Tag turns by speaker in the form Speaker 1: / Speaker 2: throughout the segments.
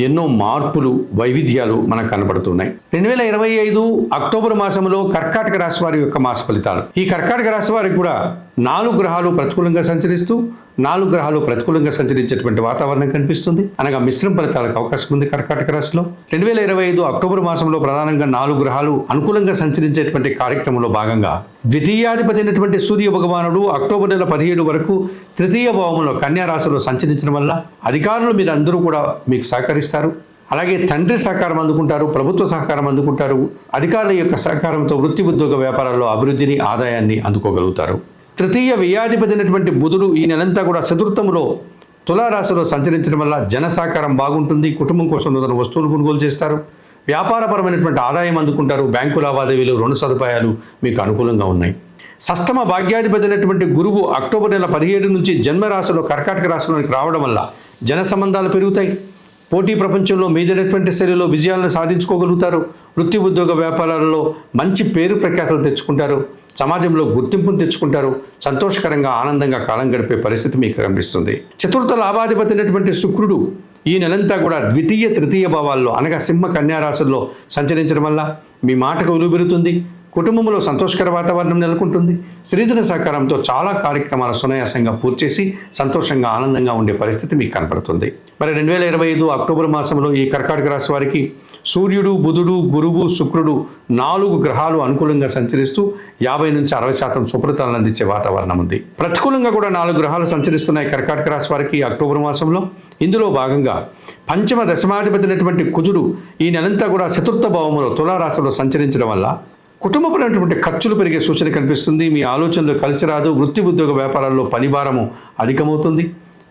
Speaker 1: ఎన్నో మార్పులు వైవిధ్యాలు మనకు కనబడుతున్నాయి. రెండు వేల ఇరవై ఐదు అక్టోబర్ మాసంలో కర్కాటక రాశి వారి యొక్క మాస ఫలితాలు. ఈ కర్కాటక రాశి వారికి కూడా నాలుగు గ్రహాలు ప్రతికూలంగా సంచరిస్తూ నాలుగు గ్రహాలు ప్రతికూలంగా సంచరించేటువంటి వాతావరణం కనిపిస్తుంది. అనగా మిశ్రమ ఫలితాలకు అవకాశం ఉంది కర్కాటక రాశిలో. రెండు వేల ఇరవై ఐదు అక్టోబర్ మాసంలో ప్రధానంగా నాలుగు గ్రహాలు అనుకూలంగా సంచరించేటువంటి కార్యక్రమంలో భాగంగా ద్వితీయాధిపతి అయినటువంటి సూర్య భగవానుడు అక్టోబర్ నెల పదిహేడు వరకు తృతీయ భావంలో కన్యా రాశిలో సంచరించడం వల్ల అధికారులు మీరు అందరూ కూడా మీకు సహకరిస్తారు. అలాగే తండ్రి సహకారం అందుకుంటారు ప్రభుత్వ సహకారం అందుకుంటారు. అధికారుల యొక్క సహకారంతో వృత్తి ఉద్యోగ వ్యాపారాల్లో అభివృద్ధిని ఆదాయాన్ని అందుకోగలుగుతారు. తృతీయ వ్యయాధిపతి బుధుడు ఈ నెలంతా కూడా చతుర్థంలో తులారాశిలో సంచరించడం వల్ల జన సహకారం బాగుంటుంది. కుటుంబం కోసం నూతన వస్తువులు కొనుగోలు చేస్తారు. వ్యాపారపరమైనటువంటి ఆదాయం అందుకుంటారు. బ్యాంకు లావాదేవీలు రుణ సదుపాయాలు మీకు అనుకూలంగా ఉన్నాయి. సష్టమ భాగ్యాధిపతినటువంటి గురువు అక్టోబర్ నెల పదిహేడు నుంచి జన్మరాశిలో కర్కాటక రాశిలోనికి రావడం వల్ల జన సంబంధాలు పెరుగుతాయి. పోటీ ప్రపంచంలో మీదైనటువంటి శైలిలో విజయాలను సాధించుకోగలుగుతారు. వృత్తి ఉద్యోగ వ్యాపారాలలో మంచి పేరు ప్రఖ్యాతలు తెచ్చుకుంటారు. సమాజంలో గుర్తింపును తెచ్చుకుంటారు. సంతోషకరంగా ఆనందంగా కాలం గడిపే పరిస్థితి మీకు కనిపిస్తుంది. చతుర్థ లాభాధిపతి అయినటువంటి శుక్రుడు ఈ నెలంతా కూడా ద్వితీయ తృతీయ భావాల్లో అనగా సింహ కన్యారాశుల్లో సంచరించడం వల్ల మీ మాటకు విలువ పెరుగుతుంది కుటుంబంలో సంతోషకర వాతావరణం నెలకొంటుంది. శ్రీధన సహకారంతో చాలా కార్యక్రమాలు సునాయాసంగా పూర్తి చేసి సంతోషంగా ఆనందంగా ఉండే పరిస్థితి మీకు కనపడుతుంది. మరి రెండు వేల ఇరవై ఐదు అక్టోబర్ మాసంలో ఈ కర్కాటక రాశి వారికి సూర్యుడు బుధుడు గురువు శుక్రుడు నాలుగు గ్రహాలు అనుకూలంగా సంచరిస్తూ యాభై నుంచి అరవై శాతం శుభ్రతలను అందించే వాతావరణం ఉంది. ప్రతికూలంగా కూడా నాలుగు గ్రహాలు సంచరిస్తున్నాయి కర్కాటక రాశి వారికి అక్టోబర్ మాసంలో. ఇందులో భాగంగా పంచమ దశమాధిపతినటువంటి కుజుడు ఈ నెలంతా కూడా చతుర్థ భావంలో తులారాశిలో సంచరించడం వల్ల కుటుంబపరమైనటువంటి ఖర్చులు పెరిగే సూచన కనిపిస్తుంది. మీ ఆలోచనలు కలిసి రాదు. వృత్తి ఉద్యోగ వ్యాపారాల్లో పనిభారము అధికమవుతుంది.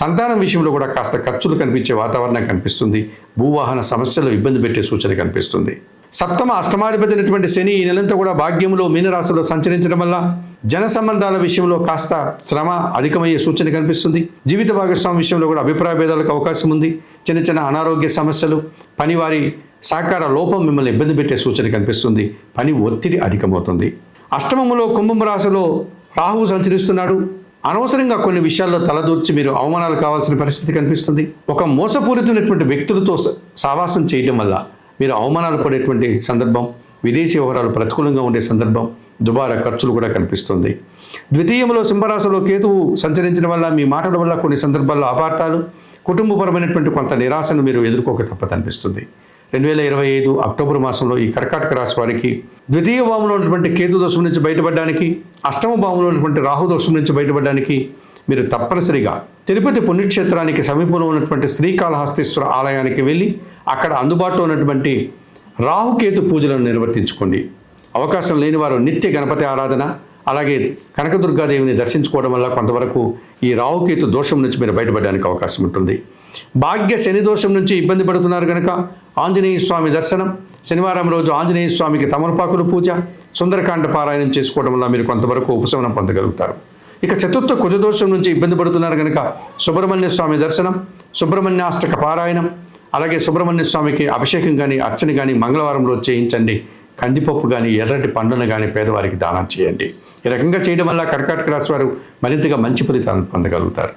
Speaker 1: సంతానం విషయంలో కూడా కాస్త ఖర్చులు కనిపించే వాతావరణం కనిపిస్తుంది. భూవాహన సమస్యలు ఇబ్బంది పెట్టే సూచన కనిపిస్తుంది. సప్తమ అష్టమాధిపతి అయినటువంటి శని ఈ నెలంతా కూడా భాగ్యంలో మీనరాశిలో సంచరించడం వల్ల జన సంబంధాల విషయంలో కాస్త శ్రమ అధికమయ్యే సూచన కనిపిస్తుంది. జీవిత భాగస్వామి విషయంలో కూడా అభిప్రాయ భేదాలకు అవకాశం ఉంది. చిన్న చిన్న అనారోగ్య సమస్యలు పనివారి సహకార లోపం మిమ్మల్ని ఇబ్బంది పెట్టే సూచన కనిపిస్తుంది. పని ఒత్తిడి అధికమవుతుంది. అష్టమములో కుంభం రాశిలో రాహువు సంచరిస్తున్నాడు. అనవసరంగా కొన్ని విషయాల్లో తలదూర్చి మీరు అవమానాలు కావాల్సిన పరిస్థితి కనిపిస్తుంది. ఒక మోసపూరితమైనటువంటి వ్యక్తులతో సావాసం చేయడం వల్ల మీరు అవమానాలు పడేటువంటి సందర్భం విదేశీ వ్యవహారాలు ప్రతికూలంగా ఉండే సందర్భం దుబారా ఖర్చులు కూడా కనిపిస్తుంది. ద్వితీయంలో సింహరాశిలో కేతువు సంచరించడం వల్ల మీ మాటల వల్ల కొన్ని సందర్భాల్లో అపార్థాలు కుటుంబపరమైనటువంటి కొంత నిరాశను మీరు ఎదుర్కోక తప్పదనిపిస్తుంది రెండు వేల ఇరవై ఐదు అక్టోబర్ మాసంలో ఈ కర్కాటక రాశి వారికి ద్వితీయ భావంలో ఉన్నటువంటి కేతు దోషం నుంచి బయటపడడానికి అష్టమ భావంలో ఉన్నటువంటి రాహు దోషం నుంచి బయటపడడానికి మీరు తప్పనిసరిగా తిరుపతి పుణ్యక్షేత్రానికి సమీపంలో ఉన్నటువంటి శ్రీకాళహస్తీశ్వర ఆలయానికి వెళ్ళి అక్కడ అందుబాటులో ఉన్నటువంటి రాహుకేతు పూజలను నిర్వర్తించుకోండి. అవకాశం లేని వారు నిత్య గణపతి ఆరాధన అలాగే కనకదుర్గాదేవిని దర్శించుకోవడం వల్ల కొంతవరకు ఈ రాహుకేతు దోషం నుంచి మీరు బయటపడడానికి అవకాశం ఉంటుంది. భాగ్య శని దోషం నుంచి ఇబ్బంది పడుతున్నారు కనుక ఆంజనేయ స్వామి దర్శనం శనివారం రోజు ఆంజనేయ స్వామికి తమలపాకులు పూజ సుందరకాండ పారాయణం చేసుకోవడం వల్ల మీరు కొంతవరకు ఉపశమనం పొందగలుగుతారు. ఇక చతుర్థ కుజదోషం నుంచి ఇబ్బంది పడుతున్నారు కనుక సుబ్రహ్మణ్య స్వామి దర్శనం సుబ్రహ్మణ్యాష్టక పారాయణం అలాగే సుబ్రహ్మణ్య స్వామికి అభిషేకం కానీ అర్చన కానీ మంగళవారం రోజు చేయించండి. కందిపప్పు కానీ ఎర్రటి పండును కానీ పేదవారికి దానం చేయండి. ఈ రకంగా చేయడం వల్ల కర్కాటక రాశి వారు మరింతగా మంచి ఫలితాలను పొందగలుగుతారు.